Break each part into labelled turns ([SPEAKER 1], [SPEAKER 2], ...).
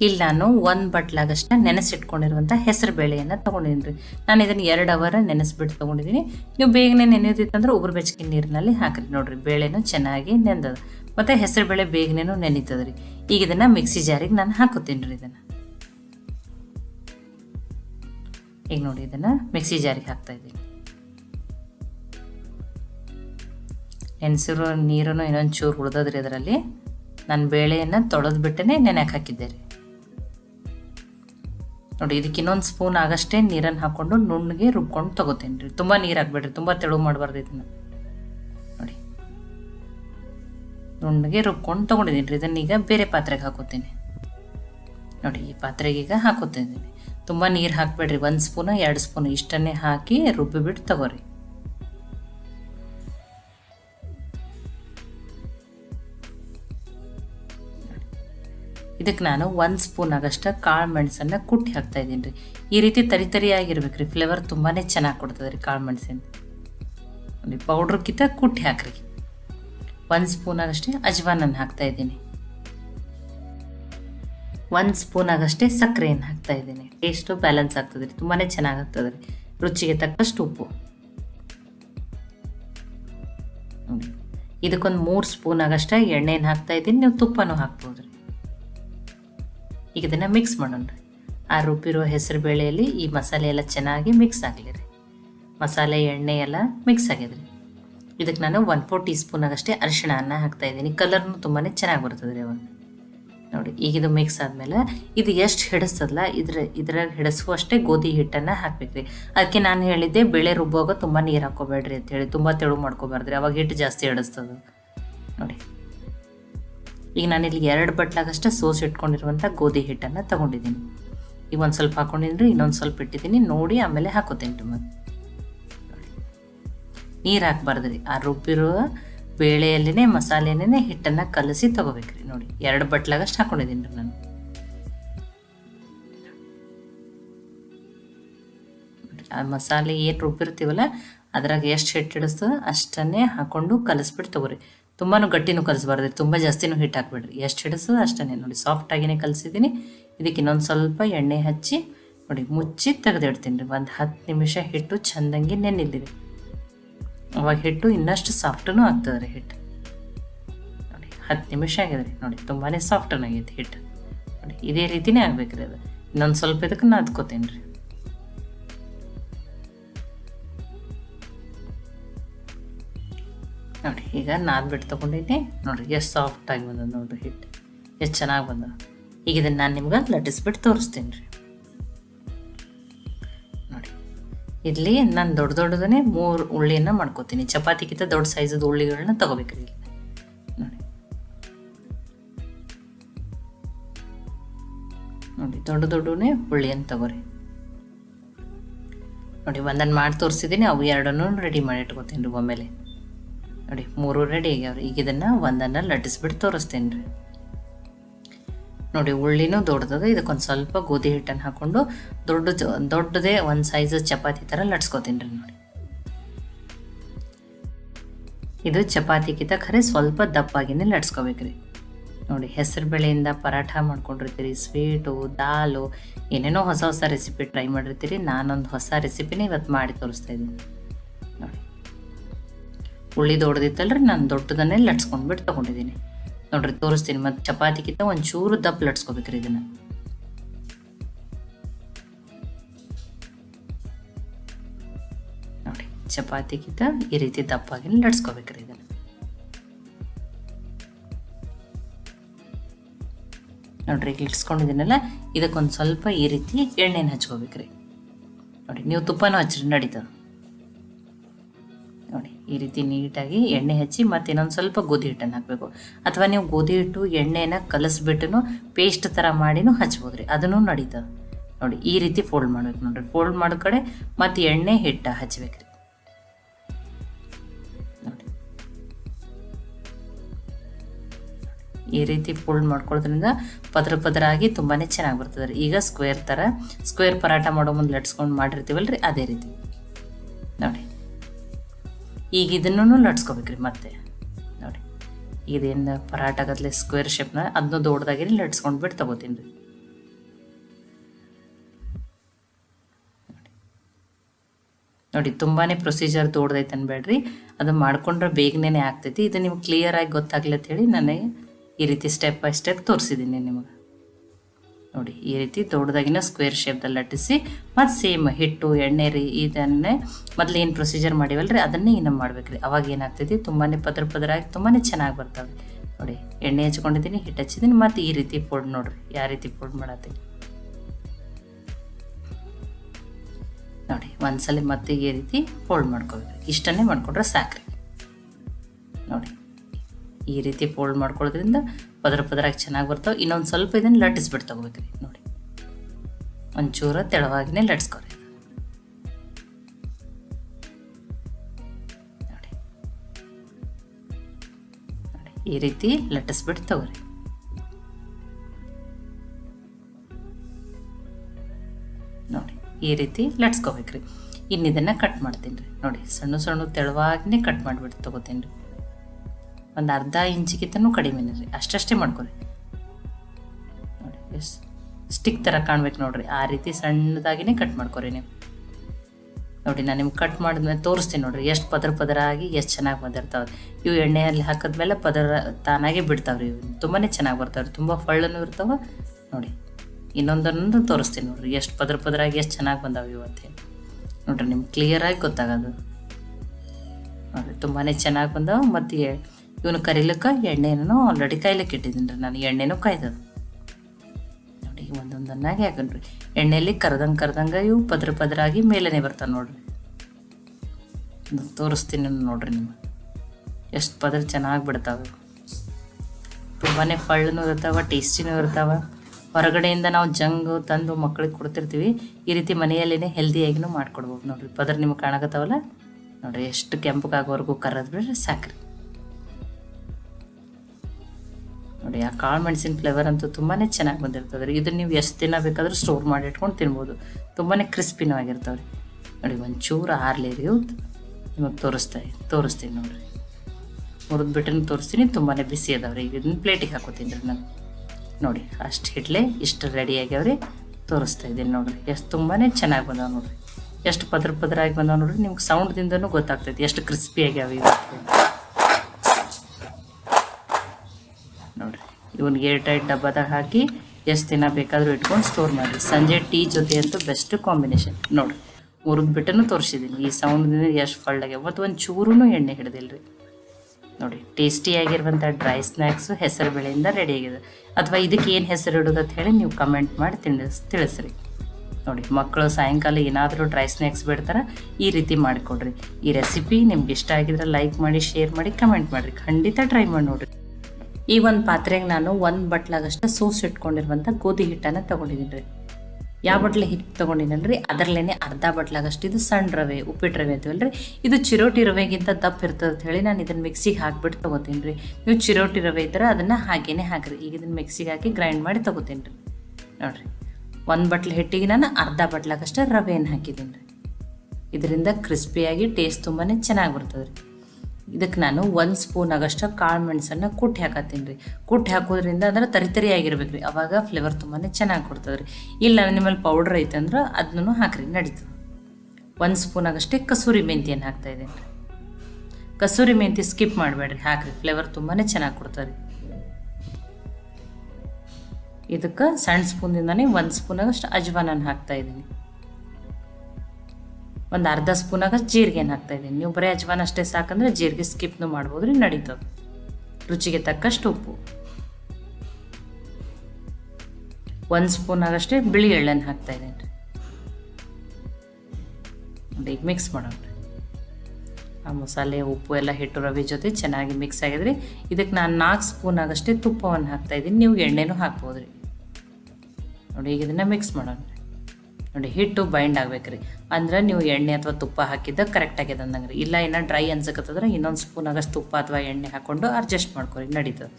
[SPEAKER 1] ಇಲ್ಲಿ ನಾನು ಒಂದು ಬಟ್ಲಾಗಷ್ಟ ನೆನೆಸಿಟ್ಕೊಂಡಿರುವಂಥ ಹೆಸರು ಬೇಳೆಯನ್ನು ತೊಗೊಂಡಿದ್ದೀನಿ ರೀ. ನಾನು ಇದನ್ನು ಎರಡು ಅವರ್ ನೆನೆಸ್ಬಿಟ್ಟು ತೊಗೊಂಡಿದ್ದೀನಿ. ನೀವು ಬೇಗನೆ ನೆನೆಯೋದಿತ್ತಂದ್ರೆ ಉಗುರು ಬೆಚ್ಚಗಿನ ನೀರಿನಲ್ಲಿ ಹಾಕಿರಿ ನೋಡಿರಿ, ಬೇಳೆನೂ ಚೆನ್ನಾಗಿ ನೆಂದದ. ಮತ್ತು ಹೆಸರು ಬೇಳೆ ಬೇಗನೆ ನೆನೀತದ ರೀ. ಈಗ ಇದನ್ನ ಮಿಕ್ಸಿ ಜಾರಿಗೆ ನಾನು ಹಾಕೋತೀನಿ ರೀ ಇದನ್ನು. ಈಗ ನೋಡಿ ಇದನ್ನು ಮಿಕ್ಸಿ ಜಾರಿಗೆ ಹಾಕ್ತಾ ಇದ್ದೀನಿ. ನೆನೆಸಿರೋ ನೀರನ್ನು ಇನ್ನೊಂದು ಚೂರು ಉಳ್ದದ್ರಿ ಅದರಲ್ಲಿ ನಾನು ಬೇಳೆಯನ್ನು ತೊಳೆದ್ಬಿಟ್ಟೇ ನೆನೆಯಕ್ಕೆ ಹಾಕಿದ್ದೆ ರೀ. ನೋಡಿ, ಇದಕ್ಕೆ ಇನ್ನೊಂದು ಸ್ಪೂನ್ ಆಗಷ್ಟೇ ನೀರನ್ನು ಹಾಕ್ಕೊಂಡು ನುಣ್ಣಗೆ ರುಬ್ಕೊಂಡು ತಗೋತೇನೆ ರೀ. ತುಂಬ ನೀರು ಹಾಕ್ಬೇಡ್ರಿ ತುಂಬ ತೆಳು ಮಾಡಬಾರ್ದು ಇದನ್ನು. ನೋಡಿ. ನುಣ್ಣಗೆ ರುಬ್ಕೊಂಡು ತೊಗೊಂಡಿದ್ದೀನಿ ರೀ. ಇದನ್ನೀಗ ಬೇರೆ ಪಾತ್ರೆಗೆ ಹಾಕೋತೀನಿ. ನೋಡಿ, ಈ ಪಾತ್ರೆಗೆ ಈಗ ಹಾಕೋತಿದ್ದೀನಿ. ತುಂಬ ನೀರು ಹಾಕಬೇಡ್ರಿ, ಒಂದು ಸ್ಪೂನು ಎರಡು ಸ್ಪೂನು ಇಷ್ಟನ್ನೇ ಹಾಕಿ ರುಬ್ಬಿಬಿಟ್ಟು ತಗೋರಿ. ಇದಕ್ಕೆ ನಾನು ಒಂದು ಸ್ಪೂನ್ ಆಗಷ್ಟು ಕಾಳು ಮೆಣಸನ್ನು ಕುಟ್ಟಿ ಹಾಕ್ತಾ ಇದ್ದೀನಿ ರೀ. ಈ ರೀತಿ ತರಿ ತರಿಯಾಗಿರ್ಬೇಕು ರೀ ಫ್ಲೇವರ್ ತುಂಬಾ ಚೆನ್ನಾಗಿ ಕೊಡ್ತದೆ ರೀ ಕಾಳು ಮೆಣಸಿನ ನೋಡಿ ಪೌಡ್ರ್ಕಿಂತ ಕುಟ್ಟಿ ಹಾಕ್ರಿ. ಒಂದು ಸ್ಪೂನ್ ಆಗಷ್ಟೇ ಅಜ್ವಾನನ್ನು ಹಾಕ್ತಾ ಇದ್ದೀನಿ. ಒಂದು ಸ್ಪೂನ್ ಆಗಷ್ಟೇ ಸಕ್ಕರೆಯನ್ನು ಹಾಕ್ತಾ ಇದ್ದೀನಿ. ಟೇಸ್ಟು ಬ್ಯಾಲೆನ್ಸ್ ಆಗ್ತದೆ ರೀ. ತುಂಬಾ ಚೆನ್ನಾಗಾಗ್ತದೆ ರೀ. ರುಚಿಗೆ ತಕ್ಕಷ್ಟು ಉಪ್ಪು. ಇದಕ್ಕೊಂದು ಮೂರು ಸ್ಪೂನ್ ಆಗಷ್ಟೇ ಎಣ್ಣೆನ ಹಾಕ್ತಾ ಇದ್ದೀನಿ. ನೀವು ತುಪ್ಪನೂ ಹಾಕ್ಬೋದು ರೀ ಈಗ ಇದನ್ನು ಮಿಕ್ಸ್ ಮಾಡೋಣ. ರೀ ಆ ರುಬ್ಬಿರೋ ಹೆಸರು ಬೇಳೆಯಲ್ಲಿ ಈ ಮಸಾಲೆ ಎಲ್ಲ ಚೆನ್ನಾಗಿ ಮಿಕ್ಸ್ ಆಗಲಿ ರೀ. ಮಸಾಲೆ, ಎಣ್ಣೆ ಎಲ್ಲ ಮಿಕ್ಸ್ ಆಗಿದೆ ರೀ ಇದಕ್ಕೆ ನಾನು ಒನ್ ಫೋರ್ ಟೀ ಸ್ಪೂನಾಗಷ್ಟೇ ಹಾಕ್ತಾ ಇದ್ದೀನಿ. ಕಲರ್ನು ತುಂಬಾ ಚೆನ್ನಾಗಿ ಬರ್ತದೆ ರೀ ಅವಾಗ. ನೋಡಿ ಈಗಿದು ಮಿಕ್ಸ್ ಆದಮೇಲೆ ಇದು ಎಷ್ಟು ಹಿಡಿಸ್ತದಲ್ಲ, ಇದ್ರ, ಇದ್ರಾಗ ಹಿಡಿಸುವಷ್ಟೇ ಗೋಧಿ ಹಿಟ್ಟನ್ನು ಹಾಕ್ಬೇಕ್ರಿ ಅದಕ್ಕೆ ನಾನು ಹೇಳಿದ್ದೆ ಬೇಳೆ ರುಬ್ಬುವಾಗ ತುಂಬ ನೀರು ಹಾಕೋಬೇಡ್ರಿ ಅಂತೇಳಿ ತುಂಬ ತೆಳು ಮಾಡ್ಕೋಬಾರ್ದ್ರಿ. ಅವಾಗ ಹಿಟ್ಟು ಜಾಸ್ತಿ ಹಿಡಿಸ್ತದೆ. ನೋಡಿ. ಈಗ ನಾನಿಲ್ಲಿ ಎರಡು ಬಟ್ಲಾಗಷ್ಟೇ ಸೋಸಿ ಇಟ್ಕೊಂಡಿರುವಂಥ ಗೋಧಿ ಹಿಟ್ಟನ್ನು ತಗೊಂಡಿದ್ದೀನಿ. ಈಗ ಒಂದು ಸ್ವಲ್ಪ ಹಾಕೊಂಡಿದ್ದೀನಿ ಇನ್ನೊಂದು ಸ್ವಲ್ಪ ಇಟ್ಟಿದ್ದೀನಿ. ನೋಡಿ ಆಮೇಲೆ ಹಾಕೋತೀನಿ ಮತ್ತು ನೀರು ಹಾಕ್ಬಾರ್ದ್ರಿ. ಆ ರುಬ್ಬಿರೋ ಬೇಳೆಯಲ್ಲೇ ಮಸಾಲೆನೇ ಹಿಟ್ಟನ್ನು ಕಲಸಿ ತಗೋಬೇಕ್ರಿ. ನೋಡಿ, ಎರಡು ಬಟ್ಲಾಗಷ್ಟು ಹಾಕೊಂಡಿದ್ದೀನಿ ರೀ ನಾನು. ಆ ಮಸಾಲೆ ಏನು ರುಬ್ಬಿರ್ತೀವಲ್ಲ, ಅದ್ರಾಗ ಎಷ್ಟು ಹಿಟ್ಟು ಹಿಡಿಸ್ತದ ಅಷ್ಟನ್ನೇ ಹಾಕೊಂಡು ಕಲಸ್ಬಿಟ್ಟು ತಗೋರಿ ತುಂಬಾ ಗಟ್ಟಿನೂ ಕಲಿಸ್ಬಾರ್ದು, ತುಂಬ ಜಾಸ್ತಿನೂ ಹಿಟ್ಟು ಹಾಕ್ಬೇಡ್ರಿ. ಎಷ್ಟು ಹಿಡಿಸೋದು ಅಷ್ಟೇ ನೋಡಿ ಸಾಫ್ಟಾಗಿನೇ ಕಲಿಸಿದ್ದೀನಿ ಇದಕ್ಕೆ ಇನ್ನೊಂದು ಸ್ವಲ್ಪ ಎಣ್ಣೆ ಹಚ್ಚಿ ನೋಡಿ, ಮುಚ್ಚಿ ತೆಗೆದಿಡ್ತೀನಿ ರೀ. ಒಂದು ಹತ್ತು ನಿಮಿಷ ಹಿಟ್ಟು ಚೆಂದಂಗೆ ನೆನೆದಿರಿ ಅವಾಗ ಹಿಟ್ಟು ಇನ್ನಷ್ಟು ಸಾಫ್ಟೂ ಆಗ್ತದೆ ರೀ ಹಿಟ್ಟು ನೋಡಿ, ಹತ್ತು ನಿಮಿಷ ಆಗಿದೆ ರೀ. ನೋಡಿ ತುಂಬಾ ಸಾಫ್ಟನಾಗೈತೆ ಹಿಟ್ಟು ನೋಡಿ, ಇದೇ ರೀತಿನೇ ಆಗ್ಬೇಕು ರೀ ಅದು. ಇನ್ನೊಂದು ಸ್ವಲ್ಪ ಇದಕ್ಕೆ ನಾದ್ಕೋತೀನಿ ರೀ. ನೋಡಿ, ಈಗ ನಾದ್ಬಿಟ್ಟು ತೊಗೊಂಡಿದ್ದೆ. ನೋಡಿರಿ, ಎಷ್ಟು ಸಾಫ್ಟಾಗಿ ಬಂದದ ನೋಡಿರಿ ಹಿಟ್ಟು ಎಷ್ಟು ಚೆನ್ನಾಗಿ ಬಂದ ಈಗ ಇದನ್ನು ನಾನು ನಿಮ್ಗೆ ಲಟ್ಟಿಸ್ಬಿಟ್ಟು ತೋರಿಸ್ತೀನಿ ರೀ. ನೋಡಿ, ಇಲ್ಲಿ ನಾನು ದೊಡ್ಡ ದೊಡ್ಡದನ್ನೇ ಮೂರು ಉಳ್ಳಿಯನ್ನು ಮಾಡ್ಕೋತೀನಿ. ಚಪಾತಿಗಿಂತ ದೊಡ್ಡ ಸೈಜದ ಉಳ್ಳಿಗಳನ್ನ ತಗೋಬೇಕ್ರಿ ಇಲ್ಲಿ. ನೋಡಿ. ನೋಡಿ, ದೊಡ್ಡ ದೊಡ್ಡನೇ ಉಳ್ಳಿಯನ್ನು ತಗೋರಿ. ನೋಡಿ ಒಂದನ್ನು ಮಾಡಿ ತೋರಿಸಿದ್ದೀನಿ ಅವು ಎರಡನ್ನೂ ರೆಡಿ ಮಾಡಿ ಇಟ್ಕೋತೀನಿ ರೀ ಒಮ್ಮೆಲೆ. ನೋಡಿ, ಮೂರು ರೆಡಿ ಆಗ್ಯಾವ್ರಿ. ಈಗ ಇದನ್ನು ಒಂದನ್ನು ಲಟ್ಟಿಸ್ಬಿಟ್ಟು ತೋರಿಸ್ತೀನಿ ರೀ ನೋಡಿ, ಉಳ್ಳಿನೂ ದೊಡ್ಡದ ಇದಕ್ಕೊಂದು ಸ್ವಲ್ಪ ಗೋಧಿ ಹಿಟ್ಟನ್ನು ಹಾಕ್ಕೊಂಡು ದೊಡ್ಡ ದೊಡ್ಡದೇ ಒಂದು ಸೈಜ್ ಚಪಾತಿ ಥರ ಲಟ್ಸ್ಕೊತೀನಿ ರೀ ನೋಡಿ. ಇದು ಚಪಾತಿಗಿಂತ ಖರೆ ಸ್ವಲ್ಪ ದಪ್ಪಾಗಿನೇ ಲಟ್ಸ್ಕೊಬೇಕ್ರಿ. ನೋಡಿ, ಹೆಸರು ಬೇಳೆಯಿಂದ ಪರಾಠ ಮಾಡ್ಕೊಂಡಿರ್ತೀರಿ ಸ್ವೀಟು ದಾಲು, ಏನೇನೋ ಹೊಸ ಹೊಸ ರೆಸಿಪಿ ಟ್ರೈ ಮಾಡಿರ್ತೀರಿ, ನಾನೊಂದು ಹೊಸ ರೆಸಿಪಿನೇ ಇವತ್ತು ಮಾಡಿ ತೋರಿಸ್ತಾ ಇದ್ದೀನಿ. ಉಳ್ಳಿ ದೊಡ್ಡದಿತ್ತಲ್ರಿ, ನಾನು ದೊಡ್ಡದನ್ನೇ ಲಟ್ಸ್ಕೊಂಡ್ಬಿಟ್ಟು ತೊಗೊಂಡಿದ್ದೀನಿ. ನೋಡ್ರಿ, ತೋರಿಸ್ತೀನಿ ಮತ್ತು ಚಪಾತಿಗಿಂತ ಒಂದು ಚೂರು ದಪ್ಪ ಲಟ್ಸ್ಕೋಬೇಕ್ರಿ ಇದನ್ನು. ನೋಡಿ ಚಪಾತಿಗಿಂತ ಈ ರೀತಿ ದಪ್ಪಾಗಿ ಲಟ್ಸ್ಕೋಬೇಕ್ರಿ ಇದನ್ನು. ನೋಡ್ರಿ, ಈಗ ಇಟ್ಸ್ಕೊಂಡಿದ್ದೀನಲ್ಲ ಇದಕ್ಕೊಂದು ಸ್ವಲ್ಪ ಈ ರೀತಿ ಎಣ್ಣೆನ ಹಚ್ಕೋಬೇಕ್ರಿ. ನೋಡಿ ನೀವು ತುಪ್ಪನೂ ಹಚ್ಚಿರಿ ನಡೀತದೆ. ನೋಡಿ ಈ ರೀತಿ ನೀಟಾಗಿ ಎಣ್ಣೆ ಹಚ್ಚಿ ಮತ್ತು ಇನ್ನೊಂದು ಸ್ವಲ್ಪ ಗೋಧಿ ಹಿಟ್ಟನ್ನು ಹಾಕಬೇಕು. ಅಥವಾ ನೀವು ಗೋಧಿ ಹಿಟ್ಟು ಎಣ್ಣೆನ ಕಲಸ್ಬಿಟ್ಟು ಪೇಸ್ಟ್ ಥರ ಮಾಡಿನೂ ಹಚ್ಬೋದು ರೀ ಅದನ್ನು ನಡೀತದೆ. ನೋಡಿ, ಈ ರೀತಿ ಫೋಲ್ಡ್ ಮಾಡ್ಬೇಕು ನೋಡಿರಿ. ಫೋಲ್ಡ್ ಮಾಡೋ ಕಡೆ ಮತ್ತು ಎಣ್ಣೆ ಹಿಟ್ಟು ಹಚ್ಬೇಕು ರೀ ನೋಡಿ. ಈ ರೀತಿ ಫೋಲ್ಡ್ ಮಾಡ್ಕೊಳ್ಳೋದ್ರಿಂದ ಪದ್ರ ಪದ್ರ ಆಗಿ ತುಂಬಾ ಚೆನ್ನಾಗಿ ಬರ್ತದೆ ರೀ ಈಗ ಸ್ಕ್ವೇರ್ ಥರ ಸ್ಕ್ವೇರ್ ಪರಾಟ ಮಾಡೋ ಮುಂದೆ ಲಟ್ಸ್ಕೊಂಡು ಮಾಡಿರ್ತೀವಲ್ಲ ರೀ ಅದೇ ರೀತಿ. ಈಗ ಇದನ್ನು ಲಟ್ಸ್ಕೋಬೇಕ್ರಿ ಮತ್ತೆ. ನೋಡಿ ಇದೇನು ಪರಾಟ ಗದ್ಲೆ ಸ್ಕ್ವೇರ್ ಶೇಪ್ನ ಅದನ್ನೂ ದೊಡ್ಡದಾಗಿ ಲಟ್ಸ್ಕೊಂಡು ಬಿಟ್ಟು ತಗೋತೀನಿ ರೀ. ನೋಡಿ ತುಂಬಾ ಪ್ರೊಸೀಜರ್ ದೊಡ್ಡದೈತೆ ಅನ್ಬೇಡ್ರಿ. ಅದು ಮಾಡ್ಕೊಂಡ್ರೆ ಬೇಗನೆ ಆಗ್ತೈತಿ. ಇದು ನಿಮ್ಗೆ ಕ್ಲಿಯರಾಗಿ ಗೊತ್ತಾಗ್ಲತ್ತೇಳಿ ನನಗೆ ಈ ರೀತಿ ಸ್ಟೆಪ್ ಬೈ ಸ್ಟೆಪ್ ತೋರಿಸಿದ್ದೀನಿ ನಿಮಗೆ. ನೋಡಿ, ಈ ರೀತಿ ದೊಡ್ಡದಾಗಿನ ಸ್ಕ್ವೇರ್ ಶೇಪ್ದಲ್ಲಿ ಲಟ್ಟಿಸಿ ಮತ್ತು ಸೇಮ್ ಹಿಟ್ಟು, ಎಣ್ಣೆ ರೀ ಇದನ್ನೇ ಮೊದಲು ಏನು ಪ್ರೊಸೀಜರ್ ಮಾಡಿವಲ್ರಿ? ಅದನ್ನೇ ಇನ್ನೂ ಮಾಡ್ಬೇಕು ರೀ ಅವಾಗ ಏನಾಗ್ತೈತಿ? ತುಂಬಾ ಪದ್ರ ಪದರಾಗಿ ತುಂಬಾ ಚೆನ್ನಾಗಿ ಬರ್ತವೆ. ನೋಡಿ, ಎಣ್ಣೆ ಹಚ್ಕೊಂಡಿದ್ದೀನಿ ಹಿಟ್ಟು ಹಚ್ಚಿದ್ದೀನಿ ಮತ್ತು ಈ ರೀತಿ ಫೋಲ್ಡ್ ನೋಡಿರಿ. ಯಾವ ರೀತಿ ಫೋಲ್ಡ್ ಮಾಡತ್ತೀನಿ ನೋಡಿ, ಒಂದ್ಸಲ ಮತ್ತೆ ಈ ರೀತಿ ಫೋಲ್ಡ್ ಮಾಡ್ಕೊಬೇಕು. ಇಷ್ಟನ್ನೇ ಮಾಡ್ಕೊಂಡ್ರೆ ಸಾಕ್ರಿ. ನೋಡಿ, ಈ ರೀತಿ ಫೋಲ್ಡ್ ಮಾಡ್ಕೊಳ್ಳೋದ್ರಿಂದ ಪದರ ಪದರಾಗಿ ಚೆನ್ನಾಗಿ ಬರ್ತಾವೆ. ಇನ್ನೊಂದು ಸ್ವಲ್ಪ ಇದನ್ನು ಲಟ್ಟಿಸ್ಬಿಟ್ಟು ತಗೋಬೇಕ್ರಿ ನೋಡಿ. ಒಂಚೂರ ತೆಳವಾಗಿನೇ ಲಟ್ಸ್ಕೊರಿ ನೋಡಿ. ಈ ರೀತಿ ಲಟ್ಟಿಸ್ಬಿಟ್ಟು ತಗೋರಿ ನೋಡಿ, ಈ ರೀತಿ ಲಟ್ಸ್ಕೋಬೇಕ್ರಿ. ಇನ್ನಿದನ್ನು ಕಟ್ ಮಾಡ್ತೀನಿ ರೀ. ನೋಡಿ, ಸಣ್ಣ ಸಣ್ಣ ತೆಳುವಾಗಿನೇ ಕಟ್ ಮಾಡಿಬಿಟ್ಟು ತಗೋತೀನಿ ರೀ. ಒಂದು ಅರ್ಧ ಇಂಚಿಗಿಂತನೂ ಕಡಿಮೆ ರೀ ಅಷ್ಟಷ್ಟೇ ಮಾಡ್ಕೊರಿ ನೋಡಿ, ಎಸ್ ಸ್ಟಿಕ್ ಥರ ಕಾಣ್ಬೇಕು ನೋಡ್ರಿ. ಆ ರೀತಿ ಸಣ್ಣದಾಗಿನೇ ಕಟ್ ಮಾಡ್ಕೊರಿ ನೀವು. ನೋಡಿ, ನಾನು ನಿಮ್ಗೆ ಕಟ್ ಮಾಡಿದ್ಮೇಲೆ ತೋರಿಸ್ತೀನಿ ನೋಡ್ರಿ. ಎಷ್ಟು ಪದರ ಪದರ ಆಗಿ ಎಷ್ಟು ಚೆನ್ನಾಗಿ ಬಂದಿರ್ತಾವೆ ಇವು ಎಣ್ಣೆಯಲ್ಲಿ ಹಾಕಿದ್ಮೇಲೆ ಪದರ ತಾನಾಗೆ ಬಿಡ್ತಾವ್ರಿ. ಇವು ತುಂಬಾ ಚೆನ್ನಾಗಿ ಬರ್ತಾವ್ರಿ. ತುಂಬ ಫಳ್ಳನೂ ಇರ್ತಾವೆ. ನೋಡಿ ಇನ್ನೊಂದನ್ನೊಂದು ತೋರಿಸ್ತೀನಿ ನೋಡ್ರಿ. ಎಷ್ಟು ಪದರ ಪದರಾಗಿ ಎಷ್ಟು ಚೆನ್ನಾಗಿ ಬಂದಾವೆ ಇವತ್ತೇ ನೋಡ್ರಿ, ನಿಮ್ಗೆ ಕ್ಲಿಯರಾಗಿ ಗೊತ್ತಾಗೋದು. ನೋಡ್ರಿ ತುಂಬಾ ಚೆನ್ನಾಗಿ ಬಂದಾವೆ. ಮತ್ತು ಇವನು ಕರಿಲಿಕ್ಕೆ, ಎಣ್ಣೆನೂ ಆಲ್ರೆಡಿ ಕಾಯ್ಲಿಕ್ಕೆ ಇಟ್ಟಿದ್ದೀನಿ ರೀ ನಾನು. ಎಣ್ಣೆನೂ ಕಾಯ್ದದ ನೋಡಿ, ಒಂದೊಂದನ್ನಾಗಿ ಹಾಕನ್ರಿ ಎಣ್ಣೆಯಲ್ಲಿ ಕರ್ದಂಗೆ ಕರ್ದಂಗೆ ಇವು ಪದ್ರ ಪದರಾಗಿ ಮೇಲೇ ಬರ್ತಾವೆ ನೋಡ್ರಿ. ತೋರಿಸ್ತೀನಿ ನೋಡ್ರಿ ನಿಮ್ಗೆ. ಎಷ್ಟು ಪದ್ರ ಚೆನ್ನಾಗಿ ಬಿಡ್ತಾವೆ. ತುಂಬಾ ಫಳ್ಳನೂ ಇರ್ತಾವೆ, ಟೇಸ್ಟಿನೂ ಇರ್ತಾವೆ. ಹೊರಗಡೆಯಿಂದ ನಾವು ಜಂಗು, ತಂದು ಮಕ್ಳಿಗೆ ಕೊಡ್ತಿರ್ತೀವಿ. ಈ ರೀತಿ ಮನೆಯಲ್ಲೇ ಹೆಲ್ದಿಯಾಗಿನೂ ಮಾಡ್ಕೊಡ್ಬೋದು ನೋಡ್ರಿ. ಪದ್ರ ನಿಮ್ಗೆ ಕಾಣಕತ್ತಾವಲ್ಲ? ನೋಡ್ರಿ, ಎಷ್ಟು ಕೆಂಪಗಾಗೋವರೆಗೂ ಕರದ್ ಬಿಡ್ರಿ, ಸಾಕ್ರಿ. ನೋಡಿ, ಆ ಕಾಳು ಮೆಣಸಿನ ಫ್ಲೇವರ್ ಅಂತೂ ತುಂಬಾ ಚೆನ್ನಾಗಿ ಬಂದಿರ್ತದೆ ರೀ. ಇದನ್ನು ನೀವು ಎಷ್ಟು ದಿನ ಬೇಕಾದರೂ ಸ್ಟೋರ್ ಮಾಡಿ ಇಟ್ಕೊಂಡು ತಿನ್ಬೋದು. ತುಂಬಾ ಕ್ರಿಸ್ಪಿನೂ ಆಗಿರ್ತಾವೆ ರೀ ನೋಡಿ, ಒಂಚೂರು ಆರ್ಲಿ ರೀ ನಿಮಗೆ ತೋರಿಸ್ತಾ, ತೋರಿಸ್ತೀನಿ ನೋಡಿರಿ. ಮುರಿದು ಬಿಟ್ಟರೆ ತೋರಿಸ್ತೀನಿ ತುಂಬಾ ಬಿಸಿ ಅದಾವ್ರಿ. ಈಗ ಇದನ್ನ ಪ್ಲೇಟಿಗೆ ಹಾಕೋತೀನಿ ರೀ ನಾನು. ನೋಡಿ, ಅಷ್ಟು ಹಿಡ್ಲೆ, ಇಷ್ಟು ರೆಡಿ ಆಗ್ಯಾವ್ರಿ. ತೋರಿಸ್ತಾ ಇದ್ದೀನಿ ನೋಡಿರಿ. ಎಷ್ಟು ತುಂಬಾ ಚೆನ್ನಾಗಿ ಬಂದಾವೆ ನೋಡಿರಿ. ಎಷ್ಟು ಪದ್ರ ಪದರಾಗಿ ಬಂದಾವೆ ನೋಡಿರಿ. ನಿಮ್ಗೆ ಸೌಂಡ್ದಿಂದನೂ ಗೊತ್ತಾಗ್ತೈತಿ. ಎಷ್ಟು ಕ್ರಿಸ್ಪಿ ಆಗ್ಯಾವ ಇವನ್ಗೆ ಏರ್ ಟೈಟ್ ಡಬ್ಬದಾಗ ಹಾಕಿ ಎಷ್ಟು ದಿನ ಬೇಕಾದರೂ ಇಟ್ಕೊಂಡು ಸ್ಟೋರ್ ಮಾಡಿ. ಸಂಜೆ ಟೀ ಜೊತೆ ಅಂತೂ ಬೆಸ್ಟ್ ಕಾಂಬಿನೇಷನ್ ನೋಡಿ ಮುರಿದು ಬಿಟ್ಟನು ತೋರಿಸಿದ್ದೀನಿ ಈ ಸೌಂಡ್ದಿಂದ ಎಷ್ಟು ಫಳ್ಳಾಗ್ಯಾವ ಮತ್ತು ಒಂದು ಚೂರೂ ಎಣ್ಣೆ ಹಿಡ್ದಿಲ್ಲ ನೋಡಿ ಟೇಸ್ಟಿಯಾಗಿರುವಂಥ ಡ್ರೈ ಸ್ನ್ಯಾಕ್ಸು ಹೆಸರು ಬೆಳೆಯಿಂದ ರೆಡಿ ಆಗಿದೆ. ಅಥವಾ ಇದಕ್ಕೆ ಏನು ಹೆಸರು ಇಡೋದು ಅಂತ ಹೇಳಿ ನೀವು ಕಮೆಂಟ್ ಮಾಡಿ ತಿಳಿಸ್, ತಿಳಿಸ್ರಿ. ನೋಡಿ, ಮಕ್ಕಳು ಸಾಯಂಕಾಲ ಏನಾದರೂ ಡ್ರೈ ಸ್ನ್ಯಾಕ್ಸ್ ಬಿಡ್ತಾರೆ, ಈ ರೀತಿ ಮಾಡಿಕೊಡ್ರಿ. ಈ ರೆಸಿಪಿ ನಿಮ್ಗೆ ಇಷ್ಟ ಆಗಿದ್ರೆ ಲೈಕ್ ಮಾಡಿ ಶೇರ್ ಮಾಡಿ ಕಮೆಂಟ್ ಮಾಡಿರಿ. ಖಂಡಿತ ಟ್ರೈ ಮಾಡಿ ನೋಡಿರಿ. ಈ ಒಂದು ಪಾತ್ರೆಗೆ ನಾನು ಒಂದು ಬಟ್ಲಾಗಷ್ಟು ಸೋಸ್ ಇಟ್ಕೊಂಡಿರುವಂಥ ಗೋಧಿ ಹಿಟ್ಟನ್ನು ತೊಗೊಂಡಿದ್ದೀನಿ ರೀ. ಯಾವ ಬಟ್ಲೆ ಹಿಟ್ಟು ತೊಗೊಂಡಿನಲ್ರಿ? ಅದರಲ್ಲೇ ಅರ್ಧ ಬಟ್ಲಾಗಷ್ಟು ಇದು ಸಣ್ಣ ರವೆ ಉಪ್ಪಿಟ್ಟು ರವೆ ಅಂತೀವಲ್ರಿ. ಇದು ಚಿರೋಟಿ ರವೆಗಿಂತ ದಪ್ಪ ಇರ್ತದೆ ಅಂತ ಹೇಳಿ ನಾನು ಇದನ್ನು ಮಿಕ್ಸಿಗೆ ಹಾಕ್ಬಿಟ್ಟು ತೊಗೋತೀನಿ ರೀ. ನೀವು ಚಿರೋಟಿ ರವೆ ಇದ್ದರೆ ಅದನ್ನು ಹಾಗೇನೆ ಹಾಕಿರಿ. ಈಗ ಇದನ್ನು ಮಿಕ್ಸಿಗೆ ಹಾಕಿ ಗ್ರೈಂಡ್ ಮಾಡಿ ತೊಗೋತೀನಿ ರೀ. ನೋಡಿರಿ. ಒಂದು ಬಟ್ಲ ಹಿಟ್ಟಿಗೆ ನಾನು ಅರ್ಧ ಬಟ್ಲಾಗಷ್ಟು ರವೆಯನ್ನು ಹಾಕಿದ್ದೀನಿ ರೀ. ಇದರಿಂದ ಕ್ರಿಸ್ಪಿಯಾಗಿ ಟೇಸ್ಟ್ ತುಂಬಾ ಚೆನ್ನಾಗಿ ಬರ್ತದೆ ರೀ. ಇದಕ್ಕೆ ನಾನು ಒಂದು ಸ್ಪೂನ್ ಆಗಷ್ಟು ಕಾಳು ಮೆಣಸನ್ನು ಕುಟ್ಟಿ ಹಾಕತ್ತೀನಿ ರೀ. ಕುಟ್ಟಿ ಹಾಕೋದ್ರಿಂದ ಅಂದ್ರೆ ತರಿ ಆಗಿರ್ಬೇಕು ರೀ. ಅವಾಗ ಫ್ಲೇವರ್ ತುಂಬಾ ಚೆನ್ನಾಗಿ ಕೊಡ್ತದೆ ರೀ ಇಲ್ಲ ನಿಮ್ಮಲ್ಲಿ ಪೌಡ್ರ್ ಐತೆ ಅಂದ್ರೆ ಅದನ್ನು ಹಾಕ್ರಿ ನಡೀತದೆ ಒಂದು ಸ್ಪೂನ್ ಆಗಷ್ಟೇ ಕಸೂರಿ ಮೆಂತಿಯನ್ನು ಹಾಕ್ತಾ ಇದ್ದೀನಿ ರೀ. ಕಸೂರಿ ಮೆಂತಿ ಸ್ಕಿಪ್ ಮಾಡಬೇಡ್ರಿ, ಹಾಕ್ರಿ. ಫ್ಲೇವರ್ ತುಂಬಾ ಚೆನ್ನಾಗಿ ಕೊಡ್ತಾರೆ ಇದಕ್ಕೆ ಸಣ್ಣ ಸ್ಪೂನಿಂದನೇ ಒಂದು ಸ್ಪೂನಾಗಷ್ಟು ಅಜ್ವಾನನ್ನು ಹಾಕ್ತಾ ಇದ್ದೀನಿ. ಒಂದು ಅರ್ಧ ಸ್ಪೂನಾಗ ಜೀರಿಗೆನ ಹಾಕ್ತಾ ಇದ್ದೀನಿ. ನೀವು ಬರೀ ಅಜ್ವಾನ ಅಷ್ಟೇ ಸಾಕಂದ್ರೆ ಜೀರಿಗೆ ಸ್ಕಿಪ್ನು ಮಾಡ್ಬೋದು ರೀ ನಡೀತದೆ. ರುಚಿಗೆ ತಕ್ಕಷ್ಟು ಉಪ್ಪು. ಒಂದು ಸ್ಪೂನ್ ಆಗಷ್ಟೇ ಬಿಳಿ ಹಾಕ್ತಾ ಇದ್ದೀನಿ. ರೀ ಈಗ ಮಿಕ್ಸ್ ಮಾಡೋಣ. ಆ ಮಸಾಲೆ, ಉಪ್ಪು ಎಲ್ಲ ಹಿಟ್ಟು ರವೆ ಜೊತೆ ಚೆನ್ನಾಗಿ ಮಿಕ್ಸ್ ಆಗಿದ್ರಿ ಇದಕ್ಕೆ ನಾನು ನಾಲ್ಕು ಸ್ಪೂನ್ ಆಗಷ್ಟೇ ತುಪ್ಪವನ್ನು ಹಾಕ್ತಾ ಇದ್ದೀನಿ. ನೀವು ಎಣ್ಣೆನೂ ಹಾಕ್ಬೋದು ರೀ ನೋಡಿ, ಈಗ ಇದನ್ನು ಮಿಕ್ಸ್ ಮಾಡೋಣ. ನೋಡಿ ಹಿಟ್ಟು ಬೈಂಡ್ ಆಗ್ಬೇಕು ರೀ ಅಂದ್ರೆ ನೀವು ಎಣ್ಣೆ ಅಥವಾ ತುಪ್ಪ ಹಾಕಿದ್ದ ಕರೆಕ್ಟ್ ಆಗ್ಯದ ಅಂದಂಗೆ ರೀ ಇಲ್ಲ ಏನೋ ಡ್ರೈ ಅನ್ಸಕತ್ತಂದ್ರೆ ಇನ್ನೊಂದು ಸ್ಪೂನ್ ಆಗಷ್ಟು ತುಪ್ಪ ಅಥವಾ ಎಣ್ಣೆ ಹಾಕ್ಕೊಂಡು ಅಡ್ಜಸ್ಟ್ ಮಾಡ್ಕೊರಿ, ನಡೀತದೆ.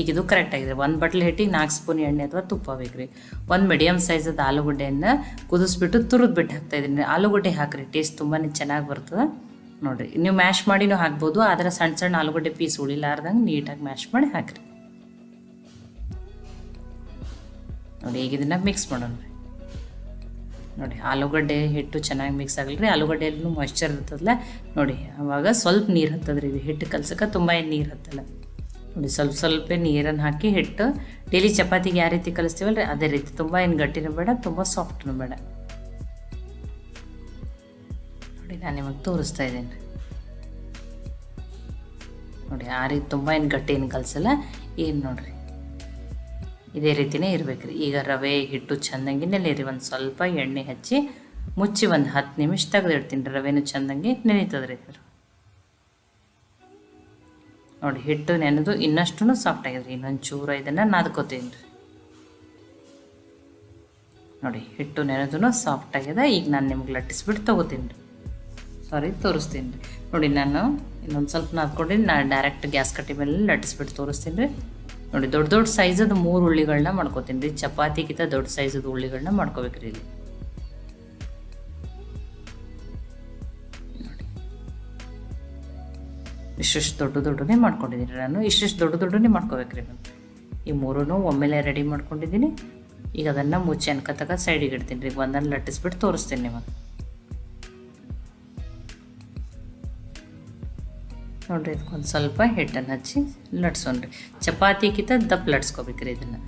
[SPEAKER 1] ಈಗ ಇದು ಕರೆಕ್ಟ್ ಆಗಿದೆ. ಒಂದು ಬಟ್ಲು ಹಿಟ್ಟಿಗೆ ನಾಲ್ಕು ಸ್ಪೂನ್ ಎಣ್ಣೆ ಅಥವಾ ತುಪ್ಪ ಬೇಕು ರೀ ಒಂದು ಮೀಡಿಯಮ್ ಸೈಜದ ಆಲೂಗಡ್ಡೆಯನ್ನು ಕುದಿಸ್ಬಿಟ್ಟು ತುರಿದು ಬಿಟ್ಟು ಹಾಕ್ತಾ ಇದ್ದೀನಿ. ಆಲೂಗಡ್ಡೆ ಹಾಕ್ರಿ ಟೇಸ್ಟ್ ತುಂಬಾ ಚೆನ್ನಾಗಿ ಬರ್ತದೆ. ನೋಡಿರಿ, ನೀವು ಮ್ಯಾಶ್ ಮಾಡಿನೂ ಹಾಕ್ಬೋದು, ಆದರೆ ಸಣ್ಣ ಸಣ್ಣ ಆಲೂಗಡ್ಡೆ ಪೀಸ್ ಉಳಿಲಾರ್ದಂಗೆ ನೀಟಾಗಿ ಮ್ಯಾಶ್ ಮಾಡಿ ಹಾಕಿರಿ. ನೋಡಿ, ಈಗ ಇದನ್ನು ಮಿಕ್ಸ್ ಮಾಡೋಣ. ರೀ ನೋಡಿ, ಆಲೂಗಡ್ಡೆ ಹಿಟ್ಟು ಚೆನ್ನಾಗಿ ಮಿಕ್ಸ್ ಆಗಲಿ ರೀ ಆಲೂಗಡ್ಡೆಯಲ್ಲೂ ಮಾಯ್ಶ್ಚರ್ ಇರ್ತದಲ್ಲ, ನೋಡಿ ಆವಾಗ ಸ್ವಲ್ಪ ನೀರು ಹತ್ತದ್ರಿ. ಇದು ಹಿಟ್ಟು ಕಲ್ಸಕ್ಕೆ ತುಂಬ ಏನು ನೀರು ಹತ್ತಲ್ಲ. ನೋಡಿ, ಸ್ವಲ್ಪ ಸ್ವಲ್ಪ ನೀರನ್ನು ಹಾಕಿ ಹಿಟ್ಟು ಡೈಲಿ ಚಪಾತಿಗೆ ಯಾವ ರೀತಿ ಕಲಿಸ್ತೀವಲ್ಲ ರೀ ಅದೇ ರೀತಿ. ತುಂಬ ಏನು ಗಟ್ಟಿನೂ ಬೇಡ, ತುಂಬ ಸಾಫ್ಟ್ನೂ ಬೇಡ. ನೋಡಿ, ನಾನು ನಿಮಗೆ ತೋರಿಸ್ತಾ ಇದ್ದೀನಿ ನೋಡಿ, ಆ ರೀತಿ ತುಂಬ ಏನು ಗಟ್ಟಿ ಏನು ಕಲಿಸಲ್ಲ, ಏನು ನೋಡ್ರಿ. ಇದೇ ರೀತಿಯೇ ಇರಬೇಕು ರೀ ಈಗ ರವೆ, ಹಿಟ್ಟು ಚೆಂದಂಗೆ ನೆಲೆಯಿರಿ ಒಂದು ಸ್ವಲ್ಪ ಎಣ್ಣೆ ಹಚ್ಚಿ ಮುಚ್ಚಿ ಒಂದು ಹತ್ತು ನಿಮಿಷ ತೆಗೆದಿಡ್ತೀನಿ ರೀ. ರವೆನೂ ಚೆಂದಂಗೆ ನೆನೀತದೆ ರೀ ಸರ್ ನೋಡಿ, ಹಿಟ್ಟು ನೆನೆದು ಇನ್ನಷ್ಟು ಸಾಫ್ಟ್ ಆಗಿದ್ರಿ. ಇನ್ನೊಂದು ಚೂರ ಇದನ್ನು ನಾದ್ಕೋತೀನಿ ರೀ. ನೋಡಿ, ಹಿಟ್ಟು ನೆನೆದು ಸಾಫ್ಟ್ ಆಗಿದೆ ಈಗ ನಾನು ನಿಮ್ಗೆ ಲಟ್ಟಿಸ್ಬಿಟ್ಟು ತೊಗೋತೀನಿ ರೀ. ಸಾರಿ ತೋರಿಸ್ತೀನಿ ರೀ. ನೋಡಿ, ನಾನು ಇನ್ನೊಂದು ಸ್ವಲ್ಪ ನಾದ್ಕೊಂಡು ನಾನು ಡೈರೆಕ್ಟ್ ಗ್ಯಾಸ್ ಕಟ್ಟಿ ಮೇಲೆ ಲಟ್ಟಿಸ್ಬಿಟ್ಟು ತೋರಿಸ್ತೀನಿ ರೀ. ನೋಡಿ, ದೊಡ್ಡ ದೊಡ್ಡ ಸೈಜದ ಮೂರು ಉಳ್ಳಿಗಳನ್ನ ಮಾಡ್ಕೋತೀನಿ. ರೀ, ಚಪಾತಿಗಿಂತ ದೊಡ್ಡ ಸೈಜದ ಉಳ್ಳಿಗಳನ್ನ ಮಾಡ್ಕೋಬೇಕ್ರಿ ಇಲ್ಲಿ. ಇಷ್ಟಿಷ್ಟು ದೊಡ್ಡ ದೊಡ್ಡನೇ ಮಾಡ್ಕೊಂಡಿದ್ದೀನಿ ನಾನು. ಇಷ್ಟಿಷ್ಟು ದೊಡ್ಡ ದೊಡ್ಡನೇ ಮಾಡ್ಕೋಬೇಕ್ರಿ ನಾನು. ಈ ಮೂರೂ ಒಮ್ಮೆಲೆ ರೆಡಿ ಮಾಡ್ಕೊಂಡಿದ್ದೀನಿ ಈಗ ಅದನ್ನು ಮುಚ್ಚಿ ಅನ್ಕತಕ ಸೈಡಿಗೆ ಇಡ್ತೀನಿ ರೀ. ಒಂದನ್ನು ಲಟ್ಟಿಸ್ಬಿಟ್ಟು ತೋರಿಸ್ತೀನಿ ನಿಮಗೆ. ನೋಡಿರಿ ಇದಕ್ಕೊಂದು ಸ್ವಲ್ಪ ಹಿಟ್ಟನ್ನು ಹಚ್ಚಿ ಲಟ್ಸೋಣ್ರಿ ಚಪಾತಿಗಿಂತ ದಪ್ಪ ಲಟ್ಸ್ಕೊಬೇಕ್ರಿ ಇದನ್ನು.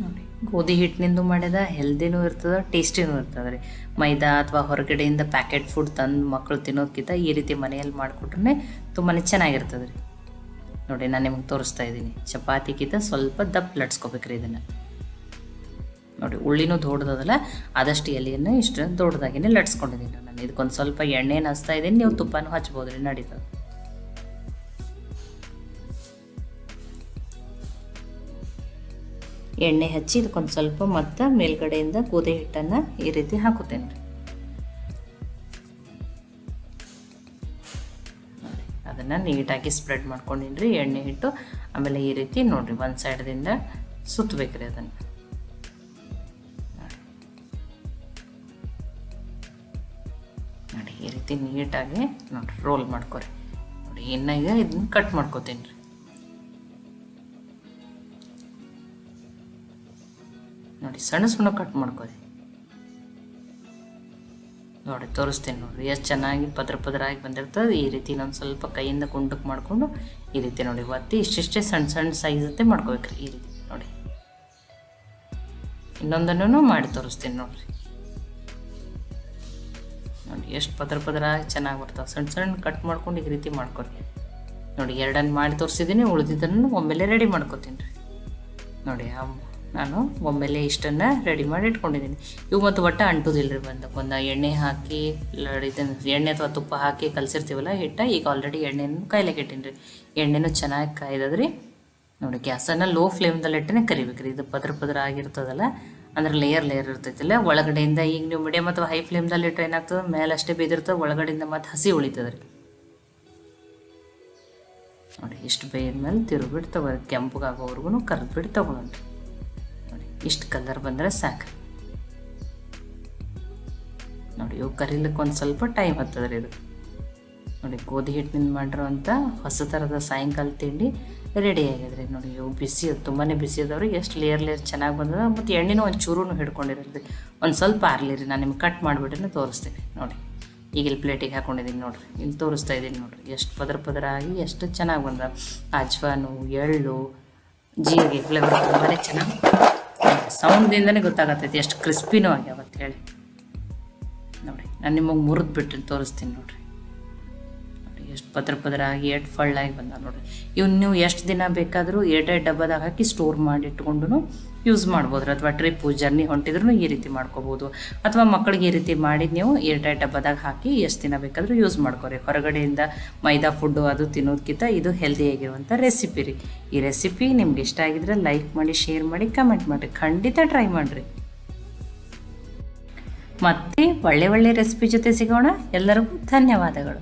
[SPEAKER 1] ನೋಡಿ ಗೋಧಿ ಹಿಟ್ಟಿನಿಂದ ಮಾಡ್ಯದ ಹೆಲ್ದಿನೂ ಇರ್ತದೆ, ಟೇಸ್ಟಿನೂ ಇರ್ತದೆ ರೀ. ಮೈದಾ ಅಥವಾ ಹೊರಗಡೆಯಿಂದ ಪ್ಯಾಕೆಟ್ ಫುಡ್ ತಂದು ಮಕ್ಕಳು ತಿನ್ನೋದಕ್ಕಿಂತ ಈ ರೀತಿ ಮನೆಯಲ್ಲಿ ಮಾಡಿಕೊಟ್ರೆ ತುಂಬಾ ಚೆನ್ನಾಗಿರ್ತದೆ ರೀ ನೋಡಿ ನಾನು ನಿಮಗೆ ತೋರಿಸ್ತಾ ಇದ್ದೀನಿ. ಚಪಾತಿಗಿಂತ ಸ್ವಲ್ಪ ದಪ್ಪ ಲಟ್ಸ್ಕೊಬೇಕ್ರಿ ಇದನ್ನು. ನೋಡಿ, ಉಳ್ಳಿನೂ ದೊಡ್ಡದಲ್ಲ ಆದಷ್ಟು ಎಲೆಯನ್ನು ಇಷ್ಟು ದೊಡ್ಡದಾಗಿನೇ ಲಟ್ಸ್ಕೊಂಡಿದ್ದೀನಿ ನಾನು. ಇದಕ್ಕೊಂದು ಸ್ವಲ್ಪ ಎಣ್ಣೆನ ಹಚ್ತಾ ಇದ್ದೀನಿ, ನೀವು ತುಪ್ಪನೂ ಹಚ್ಬೋದು ರೀ ನಡೀತದೆ. ಎಣ್ಣೆ ಹಚ್ಚಿ ಇದಕ್ಕೊಂದು ಸ್ವಲ್ಪ ಮತ್ತು ಮೇಲ್ಗಡೆಯಿಂದ ಗೋಧಿ ಹಿಟ್ಟನ್ನು ಈ ರೀತಿ ಹಾಕುತ್ತೇನೆ ರೀ ಅದನ್ನು ನೀಟಾಗಿ ಸ್ಪ್ರೆಡ್ ಮಾಡ್ಕೊಂಡಿನಿ ರೀ ಎಣ್ಣೆ ಹಿಟ್ಟು. ಆಮೇಲೆ ಈ ರೀತಿ ನೋಡಿರಿ, ಒಂದು ಸೈಡ್ದಿಂದ ಸುತ್ತಬೇಕ್ರಿ ಅದನ್ನು. ನೀಟಾಗಿ. ನೋಡಿರಿ ರೋಲ್ ಮಾಡ್ಕೊರಿ. ನೋಡಿ, ಇನ್ನು ಇದನ್ನ ಕಟ್ ಮಾಡ್ಕೋತೀನಿ ರೀ. ನೋಡಿ, ಸಣ್ಣ ಸಣ್ಣ ಕಟ್ ಮಾಡ್ಕೊರಿ. ನೋಡಿ, ತೋರಿಸ್ತೀನಿ ನೋಡಿರಿ. ಎಷ್ಟು ಚೆನ್ನಾಗಿ ಪದ್ರ ಪದರಾಗಿ ಬಂದಿರ್ತದೆ. ಈ ರೀತಿ ನಾನು ಸ್ವಲ್ಪ ಕೈಯಿಂದ ಕುಂಡಕ್ಕೆ ಮಾಡಿಕೊಂಡು ಈ ರೀತಿ ನೋಡಿ, ಒತ್ತಿ ಇಷ್ಟಿಷ್ಟೇ ಸಣ್ಣ ಸಣ್ಣ ಸೈಜತ್ತೆ ಮಾಡ್ಕೋಬೇಕ್ರಿ ಈ ರೀತಿ. ನೋಡಿ. ಇನ್ನೊಂದನ್ನು ಮಾಡಿ ತೋರಿಸ್ತೀನಿ ನೋಡಿರಿ. ನೋಡಿ ಎಷ್ಟು ಪದರ ಪದರ ಚೆನ್ನಾಗಿ ಬರ್ತವೆ ಸಣ್ಣ ಸಣ್ಣ ಕಟ್ ಮಾಡ್ಕೊಂಡು ಈ ರೀತಿ ಮಾಡ್ಕೊರಿ. ನೋಡಿ ಎರಡನ್ನು ಮಾಡಿ ತೋರಿಸಿದ್ದೀನಿ ಉಳಿದಿದ್ದನ್ನು ಒಮ್ಮೆಲೆ ರೆಡಿ ಮಾಡ್ಕೊತೀನಿ ರೀ. ನೋಡಿ ನಾನು ಒಮ್ಮೆಲೆ ಇಷ್ಟನ್ನು ರೆಡಿ ಮಾಡಿ ಇಟ್ಕೊಂಡಿದ್ದೀನಿ ಇವು ಮತ್ತು ಒಟ್ಟು ಅಂಟುದಿಲ್ಲ ರೀ ಬಂದು. ಒಂದು ಎಣ್ಣೆ ಹಾಕಿ ಇದನ್ನು ಎಣ್ಣೆ ಅಥವಾ ತುಪ್ಪ ಹಾಕಿ ಕಲಸಿರ್ತೀವಲ್ಲ, ಹಿಟ್ಟ, ಈಗ ಆಲ್ರೆಡಿ ಎಣ್ಣೆನೂ ಕಾಯ್ಲಿಕ್ಕೆ ಇಟ್ಟೀನಿ ರೀ. ಎಣ್ಣೆನೂ ಚೆನ್ನಾಗಿ ಕಾಯ್ದದ್ರಿ. ನೋಡಿ, ಗ್ಯಾಸನ್ನು ಲೋ ಫ್ಲೇಮ್ದಲ್ಲಿ ಇಟ್ಟನೆ ಕರಿಬೇಕು ರೀ ಇದು ಪದ್ರ ಪದ್ರ ಆಗಿರ್ತದಲ್ಲ ಅಂದ್ರೆ ಲೇಯರ್ ಲೇಯರ್ ಇರ್ತೈತಿಲ್ಲ, ಒಳಗಡೆಯಿಂದ ಈಗ ನೀವು ಮೀಡಿಯಮ್ ಅಥವಾ ಹೈ ಫ್ಲೇಮ್ದಲ್ಲಿ ಇಟ್ಟರೆ ಏನಾಗ್ತದೆ ಮೇಲೆ ಅಷ್ಟೇ ಬೇದಿರ್ತದೆ ಒಳಗಡೆಯಿಂದ ಮತ್ತು ಹಸಿ ಉಳಿತದೆ ರೀ ನೋಡಿ, ಇಷ್ಟು ಬೇಯ್ದ್ಮೇಲೆ ತಿರುಗಿಬಿಟ್ಟು ತಗೋ ಕೆಂಪಗಾಗೋವರೆಗೂ ಕರೆದ್ಬಿಟ್ಟು ತೊಗೊಳೋಣ್ರಿ ನೋಡಿ, ಇಷ್ಟು ಕಲರ್ ಬಂದರೆ ಸಾಕು ನೋಡಿ, ಇವು ಕರೀಲಿಕ್ಕೆ ಒಂದು ಸ್ವಲ್ಪ ಟೈಮ್ ಹತ್ತದ ರೀ ಇದು. ನೋಡಿ, ಗೋಧಿ ಹಿಟ್ಟಿನಿಂದ ಮಾಡಿರೋಂಥ ಹೊಸ ಥರದ ಸಾಯಂಕಾಲ ತಿಂಡಿ ರೆಡಿ ಆಗ್ಯದ್ರಿ ನೋಡಿ ಇವು ಬಿಸಿ ತುಂಬಾ ಬಿಸಿ ಅದಾವ್ರಿ ಎಷ್ಟು ಲೇಯರ್ ಲೇಯರ್ ಚೆನ್ನಾಗಿ ಬಂದದ. ಮತ್ತು ಎಣ್ಣೆನೂ ಒಂದು ಚೂರೂ ಹಿಡ್ಕೊಂಡಿರೋದ್ರಿ. ಒಂದು ಸ್ವಲ್ಪ ಆರ್ಲಿ ರೀ ನಾನು ನಿಮ್ಗೆ ಕಟ್ ಮಾಡಿಬಿಟ್ಟು ತೋರಿಸ್ತೀನಿ. ನೋಡಿ ಈಗ ಇಲ್ಲಿ ಪ್ಲೇಟಿಗೆ ಹಾಕೊಂಡಿದ್ದೀನಿ ನೋಡಿರಿ. ಇಲ್ಲಿ ತೋರಿಸ್ತಾ ಇದ್ದೀನಿ ನೋಡಿರಿ. ಎಷ್ಟು ಪದರ ಪದರ ಆಗಿ ಎಷ್ಟು ಚೆನ್ನಾಗಿ ಬಂದ ಅಜ್ವಾನು, ಎಳ್ಳು, ಜೀರಿಗೆ ಫ್ಲೇವರ್ ತುಂಬಾ ಚೆನ್ನಾಗಿ ಸೌಂಡ್ದಿಂದನೇ ಗೊತ್ತಾಗತ್ತೈತಿ, ಎಷ್ಟು ಕ್ರಿಸ್ಪಿನೂ ಅಂತ ಹೇಳಿ. ನೋಡಿ, ನಾನು ನಿಮಗೆ ಮುರಿದು ಬಿಟ್ಟು ತೋರಿಸ್ತೀನಿ ನೋಡಿರಿ. ಎಷ್ಟು ಪದ್ರ ಪದ್ರ ಆಗಿ ಎಷ್ಟು ಫಳ್ಳಾಗಿ ಬಂದ ನೋಡಿರಿ. ಇವ್ನು ನೀವು ಎಷ್ಟು ದಿನ ಬೇಕಾದರೂ ಏಟೆಡ್ ಡಬ್ಬದಾಗ ಹಾಕಿ ಸ್ಟೋರ್ ಮಾಡಿ ಇಟ್ಕೊಂಡು ಯೂಸ್ ಮಾಡ್ಬೋದು ಅಥವಾ ಟ್ರಿಪ್ಪು ಜರ್ನಿ ಹೊಂಟಿದ್ರು ಈ ರೀತಿ ಮಾಡ್ಕೋಬೋದು. ಅಥವಾ ಮಕ್ಕಳಿಗೆ ಈ ರೀತಿ ಮಾಡಿ ನೀವು ಏರ್ಟೈಟ್ ಡಬ್ಬದಾಗ ಹಾಕಿ ಎಷ್ಟು ದಿನ ಬೇಕಾದರೂ ಯೂಸ್ ಮಾಡ್ಕೋರಿ. ಹೊರಗಡೆಯಿಂದ ಮೈದಾ ಫುಡ್ಡು ಅದು ತಿನ್ನೋದಕ್ಕಿಂತ ಇದು ಹೆಲ್ದಿಯಾಗಿರುವಂಥ ರೆಸಿಪಿ ರೀ. ಈ ರೆಸಿಪಿ ನಿಮ್ಗೆ ಇಷ್ಟ ಆಗಿದ್ರೆ ಲೈಕ್ ಮಾಡಿ ಶೇರ್ ಮಾಡಿ ಕಮೆಂಟ್ ಮಾಡಿರಿ. ಖಂಡಿತ ಟ್ರೈ ಮಾಡಿರಿ. ಮತ್ತೆ ಒಳ್ಳೆ ಒಳ್ಳೆ ರೆಸಿಪಿ ಜೊತೆ ಸಿಗೋಣ. ಎಲ್ಲರಿಗೂ ಧನ್ಯವಾದಗಳು.